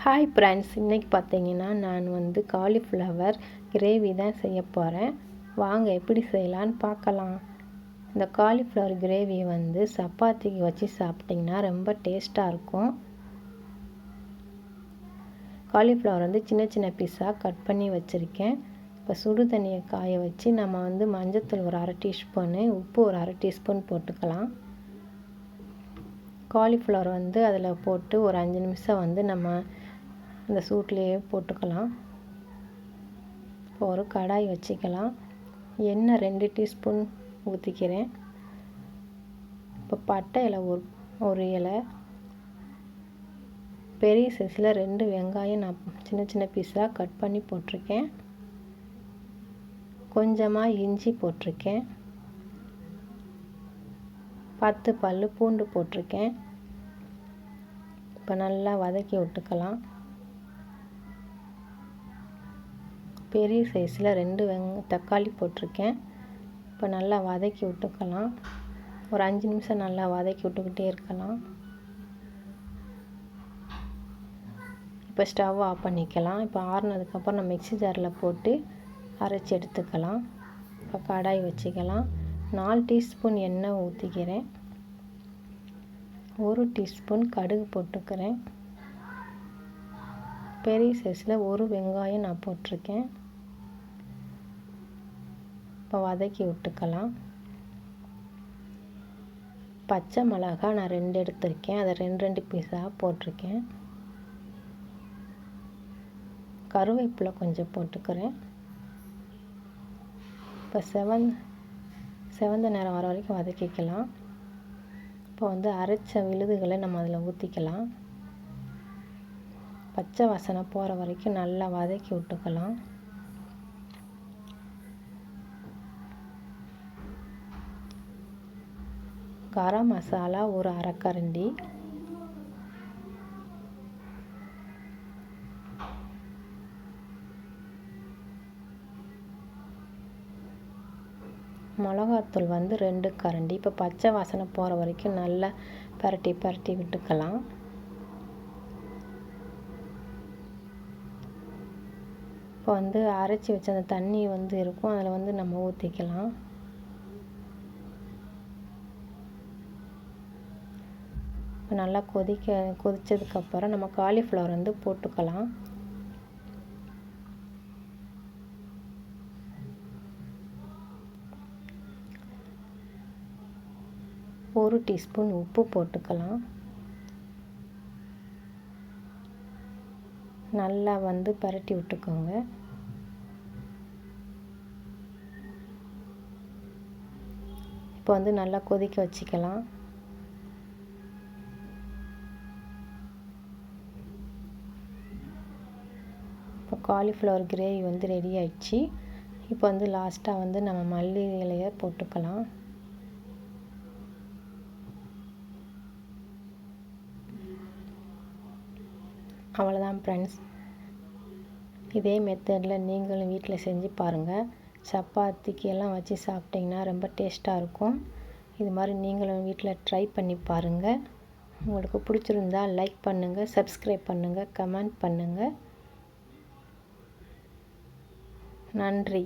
Hi friends இன்றைக்கி பார்த்தீங்கன்னா நான் வந்து காலிஃப்ளவர் கிரேவி தான் செய்ய போகிறேன் வாங்க எப்படி செய்யலான்னு பார்க்கலாம். இந்த காலிஃப்ளவர் கிரேவி வந்து சப்பாத்திக்கு வச்சு சாப்பிட்டிங்கன்னா ரொம்ப டேஸ்ட்டாக இருக்கும். காலிஃப்ளவர் வந்து சின்ன சின்ன பீஸாக கட் பண்ணி வச்சுருக்கேன். இப்போ சுடு தண்ணியை காய வச்சு நம்ம வந்து மஞ்சத்தூள் ஒரு அரை டீஸ்பூனு உப்பு ஒரு அரை டீஸ்பூன் போட்டுக்கலாம். காலிஃப்ளவர் வந்து அதில் போட்டு ஒரு அஞ்சு நிமிஷம் வந்து நம்ம அந்த சூட்லேயே போட்டுக்கலாம். இப்போ ஒரு கடாய் வச்சுக்கலாம். எண்ணெய் ரெண்டு டீஸ்பூன் ஊற்றிக்கிறேன் இப்போ பட்டை இலை ஒரு ஒரு இலை. பெரிய சைஸில் ரெண்டு வெங்காயம் நான் சின்ன சின்ன பீஸாக கட் பண்ணி போட்டிருக்கேன். கொஞ்சமாக இஞ்சி போட்டிருக்கேன். பத்து பல் பூண்டு போட்டிருக்கேன். இப்போ நல்லா வதக்கி விட்டுக்கலாம். பெரிய சைஸில் ரெண்டு வெங் தக்காளி போட்டிருக்கேன். இப்போ நல்லா வதக்கி விட்டுக்கலாம். ஒரு அஞ்சு நிமிஷம் நல்லா வதக்கி விட்டுக்கிட்டே இருக்கலாம். இப்போ ஸ்டவ் ஆஃப் பண்ணிக்கலாம். இப்போ ஆறுனதுக்கப்புறம் நம்ம மிக்சி ஜாரில் போட்டு அரைச்சி எடுத்துக்கலாம். இப்போ கடாய் வச்சுக்கலாம். நாலு டீஸ்பூன் எண்ணெய் ஊற்றிக்கிறேன் ஒரு டீஸ்பூன் கடுகு போட்டுக்கிறேன். பெரிய சைஸில் ஒரு வெங்காயம் நான் போட்டிருக்கேன். இப்போ வதக்கி விட்டுக்கலாம். பச்சை மிளகா நான் ரெண்டு எடுத்திருக்கேன். அதை ரெண்டு ரெண்டு பீஸாக போட்டிருக்கேன். கருவேப்பிலை கொஞ்சம் போட்டுக்கிறேன். இப்போ செவன் செவந்த நேரம் வர வரைக்கும் வதக்கிக்கலாம். இப்போ வந்து அரைச்ச விழுதுகளை நம்ம அதில் ஊற்றிக்கலாம் பச்சை வாசனை போகிற வரைக்கும் நல்லா வதக்கி விட்டுக்கலாம். கரம் மசாலா ஒரு அரைக்கரண்டி. மிளகாத்தூள் வந்து ரெண்டு கரண்டி. இப்போ பச்சை வாசனை போகிற வரைக்கும் நல்லா பரட்டி பரட்டி விட்டுக்கலாம். இப்போ வந்து அரைச்சி வச்ச அந்த தண்ணி வந்து இருக்கும். அதில் வந்து நம்ம ஊற்றிக்கலாம் நல்லா கொதிக்க கொதித்ததுக்கப்புறம் நம்ம காலிஃப்ளவர் வந்து போட்டுக்கலாம். ஒரு டீஸ்பூன் உப்பு போட்டுக்கலாம். நல்லா வந்து பரட்டி விட்டுக்கோங்க. இப்போ வந்து நல்லா கொதிக்க வச்சுக்கலாம். இப்போ காலிஃப்ளவர் கிரேவி வந்து ரெடி ஆயிடுச்சு. இப்போ வந்து லாஸ்ட்டாக வந்து நம்ம மல்லி இலையை போட்டுக்கலாம். அவ்வளோதான் ஃப்ரெண்ட்ஸ் இதே மெத்தடில் நீங்களும் வீட்டில் செஞ்சு பாருங்கள் சப்பாத்திக்கு எல்லாம் வச்சு சாப்பிட்டிங்கன்னா ரொம்ப டேஸ்ட்டாக இருக்கும். இது மாதிரி நீங்களும் வீட்டில் ட்ரை பண்ணி பாருங்கள் உங்களுக்கு பிடிச்சிருந்தா லைக் பண்ணுங்கள் சப்ஸ்கிரைப் பண்ணுங்கள் கமெண்ட் பண்ணுங்கள் நன்றி.